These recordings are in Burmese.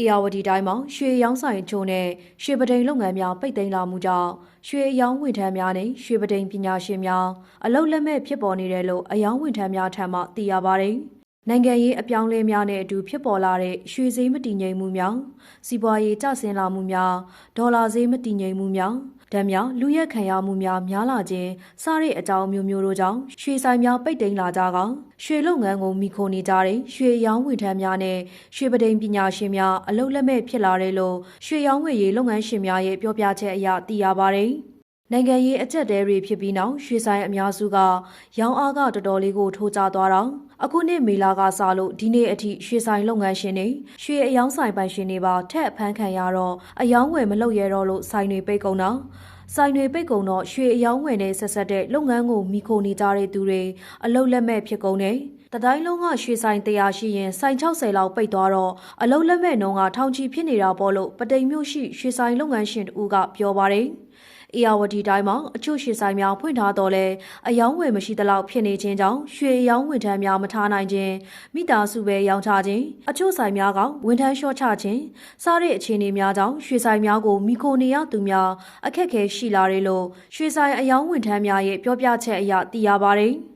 အေယာဝတီတိုင်းမှာရွှေရောင်းဆိုင်ချို့နဲ့ရွှေပဒိန်လုပ်ငန်းများပိတ်သိမ်းလာမှုကြောင့်ရွှေအယောင်းဝန်ထမ်းများနဲ့ရွှေပဒိန်ပညာရှင်များအလုတ်လက်မဲ့ဖြစ်ပေါ်နေတယ်လို့အယောင်းဝန်ထမ်းများထံမှသိရပါတယ်။ နိုင်ငံရေးအပြောင်းအလဲများနဲ့အတူဖြစ်ပေါ်လာတဲ့ရွှေဈေးမတည်ငြိမ်မှုများစီးပွားရေးကျဆင်းလာမှုများဒေါ်လာဈေးမတည်ငြိမ်မှုများဓာတ်များလူရက်ခံရမှုများများလာခြင်းစတဲ့အကြောင်းမျိုးမျိုးတို့ကြောင့်ရွှေဆိုင်များပိတ်သိမ်းလာကြကရွှေလုပ်ငန်းကိုမိခိုနေကြတဲ့ရွှေအယောင်းဝန်ထမ်းများနဲ့ရွှေပဒိန်ပညာရှင်များအလုတ်လက်မဲ့ဖြစ်လာတယ်လို့ရွှေရောင်းဝယ်ရေးလုပ်ငန်းရှင်များရဲ့ပြောပြချက်အရသိရပါတယ်။ နိုင်ငံရေးအကြက်တဲတွေဖြစ်ပြီးနောက်ရွှေဆိုင်အများစုကရောင်းအားကတော်တော်လေးကိုထိုးကျသွားတော့အခုနှစ်မေလာကစလို့ဒီနေ့အထိရွှေဆိုင်လုပ်ငန်းရှင်တွေရွှေအယောင်းဆိုင်ပိုင်ရှင်တွေပါထက်အဖမ်းခံရတော့အယောင်းဝယ်မလုပ်ရတော့လို့ဆိုင်တွေပိတ်ကုန်တော့ဆိုင်တွေပိတ်ကုန်တော့ရွှေအယောင်းဝယ်နဲ့ဆက်ဆက်တဲ့လုပ်ငန်းကိုမိခိုနေကြတဲ့သူတွေအလုတ်လက်မဲ့ဖြစ်ကုန်တယ်တတိုင်းလုံးကရွှေဆိုင်တရားရှိရင်ဆိုင်60လောက်ပိတ်သွားတော့အလုတ်လက်မဲ့နှုံးကထောင်ချီဖြစ်နေတာပေါ့လို့ပတိမ်မြို့ရှိရွှေဆိုင်လုပ်ငန်းရှင်တူကပြောပါတယ်။ အေယာဝတီတိုင်းမှာအချို့ရွှေဆိုင်များဖွင့်ထားတော့လဲအယောင်းဝယ်မရှိသလောက်ဖြစ်နေခြင်းကြောင့်ရွှေအယောင်းဝန်ထမ်းများမထားနိုင်ခြင်းမိသားစုပဲရောင်းချခြင်းအချို့ဆိုင်များကဝန်ထမ်းလျှော့ချခြင်းစတဲ့အခြေအနေများကြောင့်ရွှေဆိုင်များကိုမိခိုနေရသူများအခက်အခဲရှိလာတယ်လို့ရွှေဆိုင်အယောင်းဝန်ထမ်းများရဲ့ပြောပြချက်အရသိရပါတယ်။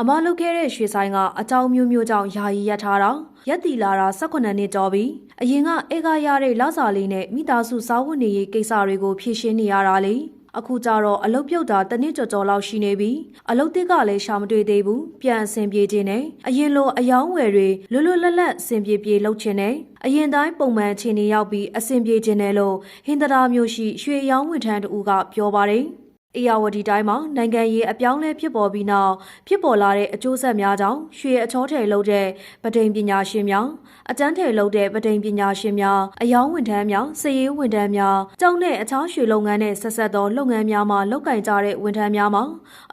အမလုပ်ခဲ့တဲ့ရွှေဆိုင်ကအကြောင်းမျိုးမျိုးကြောင့်ယာယီရပ်ထားတာရက်တီလာတာ18နှစ်ကျော်ပြီအရင်ကအေကရတဲ့လစာလေးနဲ့မိသားစုစားဝတ်နေရေးကိစ္စတွေကိုဖြေရှင်းနေရတာလေအခုကြတော့အလုတ်ပြုတ်တာတစ်နှစ်ကျော်ကျော်လောက်ရှိနေပြီအလုတ်တစ်ကလည်းရှာမတွေ့သေးဘူးပြန်အဆင်ပြေခြင်းနဲ့အရင်လိုအယောင်းဝယ်တွေလွတ်လွတ်လပ်လပ်အဆင်ပြေပြေလုပ်ခြင်းနဲ့အရင်တိုင်းပုံမှန်အခြေအနေရောက်ပြီးအဆင်ပြေခြင်းနဲ့လို့ဟင်္ဒရာမျိုးရှိရွှေအယောင်းဝန်ထမ်းတူကပြောပါတယ် အေယာဝတီတိုင်းမှာနိုင်ငံရေးအပြောင်းလဲဖြစ်ပေါ်ပြီးနောက်ဖြစ်ပေါ်လာတဲ့အကျိုးဆက်များကြောင့်ရွှေအချောထည်လုပ်တဲ့ပဒိန်ပညာရှင်များအတန်းထည်လုပ်တဲ့ပဒိန်ပညာရှင်များအယောင်းဝန်ထမ်းများစည်ရေးဝန်ထမ်းများကျောင်းနဲ့အခြားရွှေလုပ်ငန်းနဲ့ဆက်ဆက်သောလုပ်ငန်းများမှာလုပ်ကင်ကြတဲ့ဝန်ထမ်းများမှာ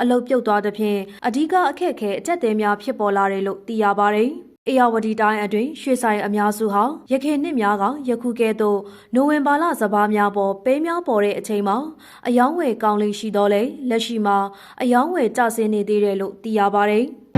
အလုပ်ပြုတ်သွားသဖြင့်အ धिक အခက်အခဲအကျက်တဲများဖြစ်ပေါ်လာတယ်လို့သိရပါတယ်။ အေယာဝတီတိုင်းအတွင်းရွှေဆိုင်အများစုဟာရခိုင်နှစ်များကယခုကဲ့သို့နိုဝင်ဘာလစပားများပေါ်ပဲများပေါ်တဲ့အချိန်မှာအယောင်းဝယ်ကောင်းလေးရှိတော့လေလက်ရှိမှာအယောင်းဝယ်ကျဆင်းနေသေးတယ်လို့သိရပါတယ်။